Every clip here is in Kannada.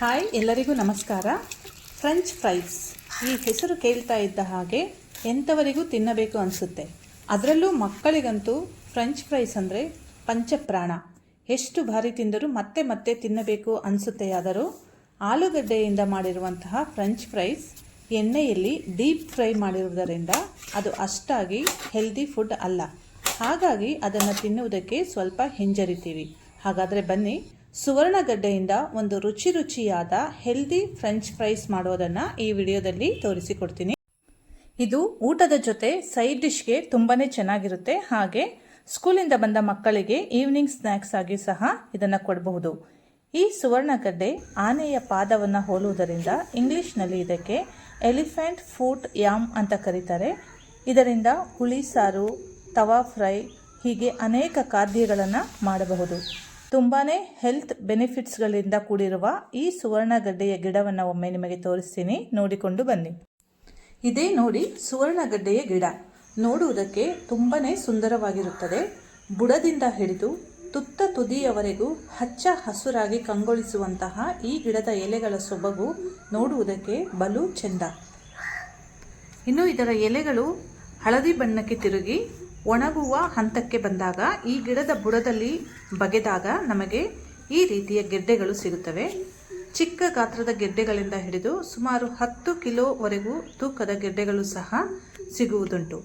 ಹಾಯ್, ಎಲ್ಲರಿಗೂ ನಮಸ್ಕಾರ. ಫ್ರೆಂಚ್ ಫ್ರೈಸ್ ಈ ಹೆಸರು ಕೇಳ್ತಾ ಇದ್ದ ಹಾಗೆ ಎಂಥವರಿಗೂ ತಿನ್ನಬೇಕು ಅನಿಸುತ್ತೆ. ಅದರಲ್ಲೂ ಮಕ್ಕಳಿಗಂತೂ ಫ್ರೆಂಚ್ ಫ್ರೈಸ್ ಅಂದರೆ ಪಂಚಪ್ರಾಣ. ಎಷ್ಟು ಬಾರಿ ತಿಂದರೂ ಮತ್ತೆ ಮತ್ತೆ ತಿನ್ನಬೇಕು ಅನಿಸುತ್ತೆಯಾದರೂ ಆಲೂಗಡ್ಡೆಯಿಂದ ಮಾಡಿರುವಂತಹ ಫ್ರೆಂಚ್ ಫ್ರೈಸ್ ಎಣ್ಣೆಯಲ್ಲಿ ಡೀಪ್ ಫ್ರೈ ಮಾಡಿರುವುದರಿಂದ ಅದು ಅಷ್ಟಾಗಿ ಹೆಲ್ದಿ ಫುಡ್ ಅಲ್ಲ. ಹಾಗಾಗಿ ಅದನ್ನು ತಿನ್ನುವುದಕ್ಕೆ ಸ್ವಲ್ಪ ಹಿಂಜರಿತೀವಿ. ಹಾಗಾದರೆ ಬನ್ನಿ ಸುವರ್ಣಗಡ್ಡೆಯಿಂದ ಒಂದು ರುಚಿ ರುಚಿಯಾದ ಹೆಲ್ದಿ ಫ್ರೆಂಚ್ ಫ್ರೈಸ್ ಮಾಡೋದನ್ನು ಈ ವಿಡಿಯೋದಲ್ಲಿ ತೋರಿಸಿಕೊಡ್ತೀನಿ. ಇದು ಊಟದ ಜೊತೆ ಸೈಡ್ ಡಿಶ್ಗೆ ತುಂಬಾ ಚೆನ್ನಾಗಿರುತ್ತೆ. ಹಾಗೆ ಸ್ಕೂಲಿಂದ ಬಂದ ಮಕ್ಕಳಿಗೆ ಈವ್ನಿಂಗ್ ಸ್ನ್ಯಾಕ್ಸ್ ಆಗಿ ಸಹ ಇದನ್ನು ಕೊಡಬಹುದು. ಈ ಸುವರ್ಣಗಡ್ಡೆ ಆನೆಯ ಪಾದವನ್ನು ಹೋಲುವುದರಿಂದ ಇಂಗ್ಲೀಷ್ನಲ್ಲಿ ಇದಕ್ಕೆ ಎಲಿಫೆಂಟ್ ಫೂಟ್ ಯಾಮ್ ಅಂತ ಕರೀತಾರೆ. ಇದರಿಂದ ಹುಳಿ ಸಾರು, ತವಾ ಫ್ರೈ ಹೀಗೆ ಅನೇಕ ಖಾದ್ಯಗಳನ್ನು ಮಾಡಬಹುದು. ತುಂಬಾ ಹೆಲ್ತ್ ಬೆನಿಫಿಟ್ಸ್ಗಳಿಂದ ಕೂಡಿರುವ ಈ ಸುವರ್ಣಗಡ್ಡೆಯ ಗಿಡವನ್ನು ಒಮ್ಮೆ ನಿಮಗೆ ತೋರಿಸ್ತೀನಿ. ನೋಡಿಕೊಂಡು ಬನ್ನಿ. ಇದೇ ನೋಡಿ ಸುವರ್ಣಗಡ್ಡೆಯ ಗಿಡ. ನೋಡುವುದಕ್ಕೆ ತುಂಬಾ ಸುಂದರವಾಗಿರುತ್ತದೆ. ಬುಡದಿಂದ ಹಿಡಿದು ತುತ್ತ ತುದಿಯವರೆಗೂ ಹಚ್ಚ ಹಸುರಾಗಿ ಕಂಗೊಳಿಸುವಂತಹ ಈ ಗಿಡದ ಎಲೆಗಳ ಸೊಬಗು ನೋಡುವುದಕ್ಕೆ ಬಲು ಚೆಂದ. ಇನ್ನು ಇದರ ಎಲೆಗಳು ಹಳದಿ ಬಣ್ಣಕ್ಕೆ ತಿರುಗಿ ಒಣಗುವ ಹಂತಕ್ಕೆ ಬಂದಾಗ ಈ ಗಿಡದ ಬುಡದಲ್ಲಿ ಬಗೆದಾಗ ನಮಗೆ ಈ ರೀತಿಯ ಗೆಡ್ಡೆಗಳು ಸಿಗುತ್ತವೆ. ಚಿಕ್ಕ ಗಾತ್ರದ ಗೆಡ್ಡೆಗಳಿಂದ ಹಿಡಿದು ಸುಮಾರು ಹತ್ತು ಕಿಲೋವರೆಗೂ ತೂಕದ ಗೆಡ್ಡೆಗಳು ಸಹ ಸಿಗುವುದುಂಟು.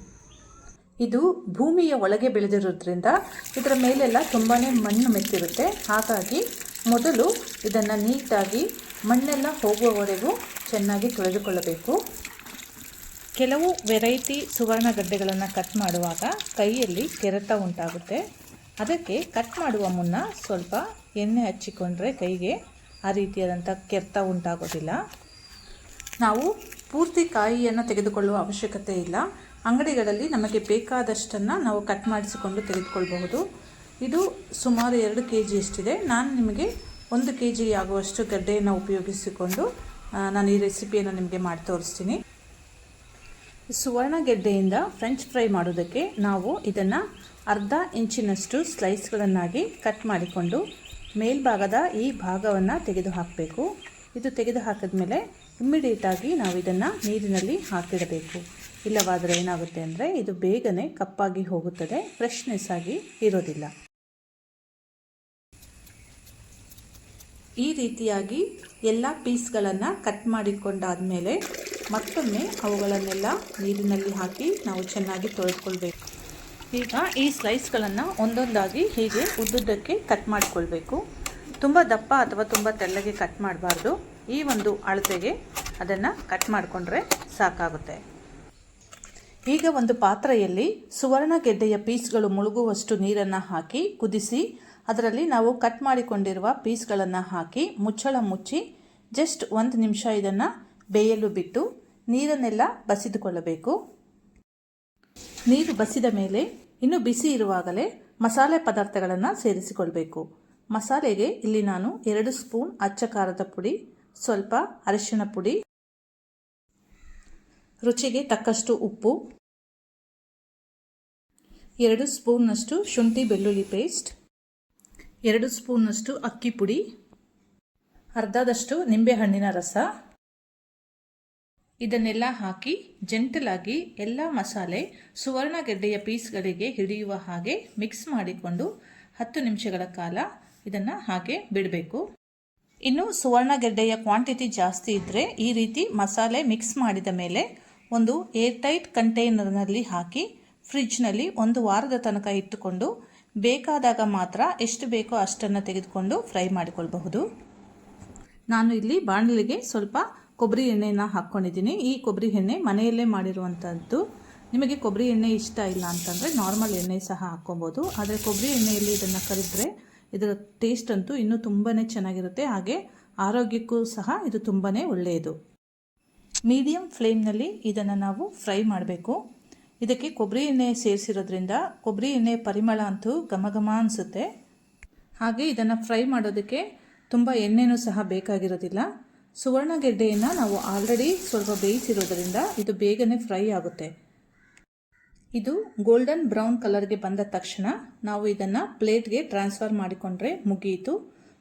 ಇದು ಭೂಮಿಯ ಒಳಗೆ ಬೆಳೆದಿರೋದ್ರಿಂದ ಇದರ ಮೇಲೆಲ್ಲ ತುಂಬಾ ಮಣ್ಣು ಮೆತ್ತಿರುತ್ತೆ. ಹಾಗಾಗಿ ಮೊದಲು ಇದನ್ನು ನೀಟಾಗಿ ಮಣ್ಣೆಲ್ಲ ಹೋಗುವವರೆಗೂ ಚೆನ್ನಾಗಿ ತೊಳೆದುಕೊಳ್ಳಬೇಕು. ಕೆಲವು ವೆರೈಟಿ ಸುವರ್ಣಗಡ್ಡೆಗಳನ್ನು ಕಟ್ ಮಾಡುವಾಗ ಕೈಯಲ್ಲಿ ಕೆರೆತ ಉಂಟಾಗುತ್ತೆ. ಅದಕ್ಕೆ ಕಟ್ ಮಾಡುವ ಮುನ್ನ ಸ್ವಲ್ಪ ಎಣ್ಣೆ ಹಚ್ಚಿಕೊಂಡ್ರೆ ಕೈಗೆ ಆ ರೀತಿಯಾದಂಥ ಕೆರೆತ ಉಂಟಾಗೋದಿಲ್ಲ. ನಾವು ಪೂರ್ತಿ ಕಾಯಿಯನ್ನು ತೆಗೆದುಕೊಳ್ಳುವ ಅವಶ್ಯಕತೆ ಇಲ್ಲ. ಅಂಗಡಿಗಳಲ್ಲಿ ನಮಗೆ ಬೇಕಾದಷ್ಟನ್ನು ನಾವು ಕಟ್ ಮಾಡಿಸಿಕೊಂಡು ತೆಗೆದುಕೊಳ್ಬಹುದು. ಇದು ಸುಮಾರು ಎರಡು ಕೆ ಜಿಯಷ್ಟಿದೆ ನಾನು ನಿಮಗೆ ಒಂದು ಕೆ ಜಿ ಆಗುವಷ್ಟು ಗಡ್ಡೆಯನ್ನು ಉಪಯೋಗಿಸಿಕೊಂಡು ನಾನು ಈ ರೆಸಿಪಿಯನ್ನು ನಿಮಗೆ ಮಾಡಿ ತೋರಿಸ್ತೀನಿ. ಸುವರ್ಣಗೆಡ್ಡೆಯಿಂದ ಫ್ರೆಂಚ್ ಫ್ರೈ ಮಾಡೋದಕ್ಕೆ ನಾವು ಇದನ್ನು ಅರ್ಧ ಇಂಚಿನಷ್ಟು ಸ್ಲೈಸ್ಗಳನ್ನಾಗಿ ಕಟ್ ಮಾಡಿಕೊಂಡು ಮೇಲ್ಭಾಗದ ಈ ಭಾಗವನ್ನು ತೆಗೆದು ಹಾಕಬೇಕು ಇದು ತೆಗೆದು ಹಾಕಿದ್ಮೇಲೆ ಇಮ್ಮಿಡಿಯೇಟಾಗಿ ನಾವು ಇದನ್ನು ನೀರಿನಲ್ಲಿ ಹಾಕಿಡಬೇಕು. ಇಲ್ಲವಾದರೆ ಏನಾಗುತ್ತೆ ಅಂದರೆ ಇದು ಬೇಗನೆ ಕಪ್ಪಾಗಿ ಹೋಗುತ್ತದೆ ಫ್ರೆಶ್ನೆಸ್ ಆಗಿ ಇರೋದಿಲ್ಲ. ಈ ರೀತಿಯಾಗಿ ಎಲ್ಲ ಪೀಸ್ಗಳನ್ನು ಕಟ್ ಮಾಡಿಕೊಂಡಾದಮೇಲೆ ಮತ್ತೊಮ್ಮೆ ಅವುಗಳನ್ನೆಲ್ಲ ನೀರಿನಲ್ಲಿ ಹಾಕಿ ನಾವು ಚೆನ್ನಾಗಿ ತೊಳೆದುಕೊಳ್ಬೇಕು. ಈಗ ಈ ಸ್ಲೈಸ್ಗಳನ್ನು ಒಂದೊಂದಾಗಿ ಹೀಗೆ ಉದ್ದುದ್ದಕ್ಕೆ ಕಟ್ ಮಾಡಿಕೊಳ್ಬೇಕು. ತುಂಬ ದಪ್ಪ ಅಥವಾ ತುಂಬ ತೆಳ್ಳಗೆ ಕಟ್ ಮಾಡಬಾರ್ದು. ಈ ಒಂದು ಅಳತೆಗೆ ಅದನ್ನು ಕಟ್ ಮಾಡಿಕೊಂಡ್ರೆ ಸಾಕಾಗುತ್ತೆ. ಈಗ ಒಂದು ಪಾತ್ರೆಯಲ್ಲಿ ಸುವರ್ಣ ಗೆಡ್ಡೆಯ ಪೀಸ್ಗಳು ಮುಳುಗುವಷ್ಟು ನೀರನ್ನು ಹಾಕಿ ಕುದಿಸಿ, ಅದರಲ್ಲಿ ನಾವು ಕಟ್ ಮಾಡಿಕೊಂಡಿರುವ ಪೀಸ್ಗಳನ್ನು ಹಾಕಿ ಮುಚ್ಚಳ ಮುಚ್ಚಿ ಜಸ್ಟ್ ಒಂದು ನಿಮಿಷ ಇದನ್ನು ಬೇಯಲು ಬಿಟ್ಟು ನೀರನ್ನೆಲ್ಲ ಬಸಿದುಕೊಳ್ಳಬೇಕು. ನೀರು ಬಸಿದ ಮೇಲೆ ಇನ್ನು ಬಿಸಿ ಇರುವಾಗಲೇ ಮಸಾಲೆ ಪದಾರ್ಥಗಳನ್ನು ಸೇರಿಸಿಕೊಳ್ಬೇಕು. ಮಸಾಲೆಗೆ ಇಲ್ಲಿ ನಾನು ಎರಡು ಸ್ಪೂನ್ ಅಚ್ಚ ಖಾರದ ಪುಡಿ, ಸ್ವಲ್ಪ ಅರಿಶಿನ ಪುಡಿ, ರುಚಿಗೆ ತಕ್ಕಷ್ಟು ಉಪ್ಪು, ಎರಡು ಸ್ಪೂನ್ನಷ್ಟು ಶುಂಠಿ ಬೆಳ್ಳುಳ್ಳಿ ಪೇಸ್ಟ್, ಎರಡು ಸ್ಪೂನ್ನಷ್ಟು ಅಕ್ಕಿ ಪುಡಿ, ಅರ್ಧದಷ್ಟು ನಿಂಬೆಹಣ್ಣಿನ ರಸ ಇದನ್ನೆಲ್ಲ ಹಾಕಿ ಜೆಂಟಲಾಗಿ ಎಲ್ಲ ಮಸಾಲೆ ಸುವರ್ಣಗೆಡ್ಡೆಯ ಪೀಸ್ಗಳಿಗೆ ಹಿಡಿಯುವ ಹಾಗೆ ಮಿಕ್ಸ್ ಮಾಡಿಕೊಂಡು ಹತ್ತು ನಿಮಿಷಗಳ ಕಾಲ ಇದನ್ನು ಹಾಗೆ ಬಿಡಬೇಕು. ಇನ್ನು ಸುವರ್ಣಗೆಡ್ಡೆಯ ಕ್ವಾಂಟಿಟಿ ಜಾಸ್ತಿ ಇದ್ದರೆ ಈ ರೀತಿ ಮಸಾಲೆ ಮಿಕ್ಸ್ ಮಾಡಿದ ಮೇಲೆ ಒಂದು ಏರ್ ಟೈಟ್ ಕಂಟೈನರ್ನಲ್ಲಿ ಹಾಕಿ ಫ್ರಿಡ್ಜ್ನಲ್ಲಿ ಒಂದು ವಾರದ ತನಕ ಇಟ್ಟುಕೊಂಡು ಬೇಕಾದಾಗ ಮಾತ್ರ ಎಷ್ಟು ಬೇಕೋ ಅಷ್ಟನ್ನು ತೆಗೆದುಕೊಂಡು ಫ್ರೈ ಮಾಡಿಕೊಳ್ಬಹುದು. ನಾನು ಇಲ್ಲಿ ಬಾಣಲಿಗೆ ಸ್ವಲ್ಪ ಕೊಬ್ಬರಿ ಎಣ್ಣೆನ ಹಾಕ್ಕೊಂಡಿದ್ದೀನಿ ಈ ಕೊಬ್ಬರಿ ಎಣ್ಣೆ ಮನೆಯಲ್ಲೇ ಮಾಡಿರುವಂಥದ್ದು ನಿಮಗೆ ಕೊಬ್ಬರಿ ಎಣ್ಣೆ ಇಷ್ಟ ಇಲ್ಲ ಅಂತಂದರೆ ನಾರ್ಮಲ್ ಎಣ್ಣೆ ಸಹ ಹಾಕ್ಕೊಬೋದು. ಆದರೆ ಕೊಬ್ಬರಿ ಎಣ್ಣೆಯಲ್ಲಿ ಇದನ್ನು ಕರೆದ್ರೆ ಇದರ ಟೇಸ್ಟ್ ಅಂತೂ ಇನ್ನೂ ತುಂಬಾ ಚೆನ್ನಾಗಿರುತ್ತೆ. ಹಾಗೆ ಆರೋಗ್ಯಕ್ಕೂ ಸಹ ಇದು ತುಂಬಾ ಒಳ್ಳೆಯದು. ಮೀಡಿಯಂ ಫ್ಲೇಮ್ನಲ್ಲಿ ಇದನ್ನು ನಾವು ಫ್ರೈ ಮಾಡಬೇಕು. ಇದಕ್ಕೆ ಕೊಬ್ಬರಿ ಎಣ್ಣೆ ಸೇರಿಸಿರೋದ್ರಿಂದ ಕೊಬ್ಬರಿ ಎಣ್ಣೆ ಪರಿಮಳ ಅಂತೂ ಘಮ ಘಮ ಅನಿಸುತ್ತೆ. ಹಾಗೆ ಇದನ್ನು ಫ್ರೈ ಮಾಡೋದಕ್ಕೆ ತುಂಬ ಎಣ್ಣೆನೂ ಸಹ ಬೇಕಾಗಿರೋದಿಲ್ಲ. ಸುವರ್ಣಗೆಡ್ಡೆಯನ್ನು ನಾವು ಆಲ್ರೆಡಿ ಸ್ವಲ್ಪ ಬೇಯಿಸಿರೋದ್ರಿಂದ ಇದು ಬೇಗನೆ ಫ್ರೈ ಆಗುತ್ತೆ. ಇದು ಗೋಲ್ಡನ್ ಬ್ರೌನ್ ಕಲರ್ಗೆ ಬಂದ ತಕ್ಷಣ ನಾವು ಇದನ್ನು ಪ್ಲೇಟ್ಗೆ ಟ್ರಾನ್ಸ್ಫರ್ ಮಾಡಿಕೊಂಡ್ರೆ ಮುಗಿಯಿತು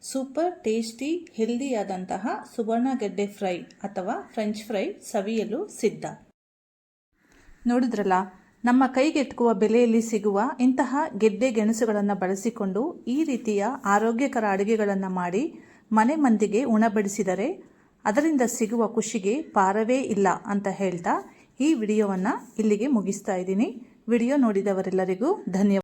ಸೂಪರ್ ಟೇಸ್ಟಿ ಹೆಲ್ದಿಯಾದಂತಹ ಸುವರ್ಣಗೆಡ್ಡೆ ಫ್ರೈ ಅಥವಾ ಫ್ರೆಂಚ್ ಫ್ರೈ ಸವಿಯಲು ಸಿದ್ಧ. ನೋಡಿದ್ರಲ್ಲ, ನಮ್ಮ ಕೈಗೆಟುಕುವ ಬೆಲೆಯಲ್ಲಿ ಸಿಗುವ ಇಂತಹ ಗೆಡ್ಡೆ ಗೆಣಸುಗಳನ್ನು ಬಳಸಿಕೊಂಡು ಈ ರೀತಿಯ ಆರೋಗ್ಯಕರ ಅಡುಗೆಗಳನ್ನು ಮಾಡಿ ಮನೆ ಮಂದಿಗೆ ಉಣಬಡಿಸಿದರೆ ಅದರಿಂದ ಸಿಗುವ ಖುಷಿಗೆ ಪಾರವೇ ಇಲ್ಲ ಅಂತ ಹೇಳ್ತಾ ಈ ವಿಡಿಯೋವನ್ನು ಇಲ್ಲಿಗೆ ಮುಗಿಸ್ತಾ ಇದ್ದೀನಿ. ವಿಡಿಯೋ ನೋಡಿದವರೆಲ್ಲರಿಗೂ ಧನ್ಯವಾದ.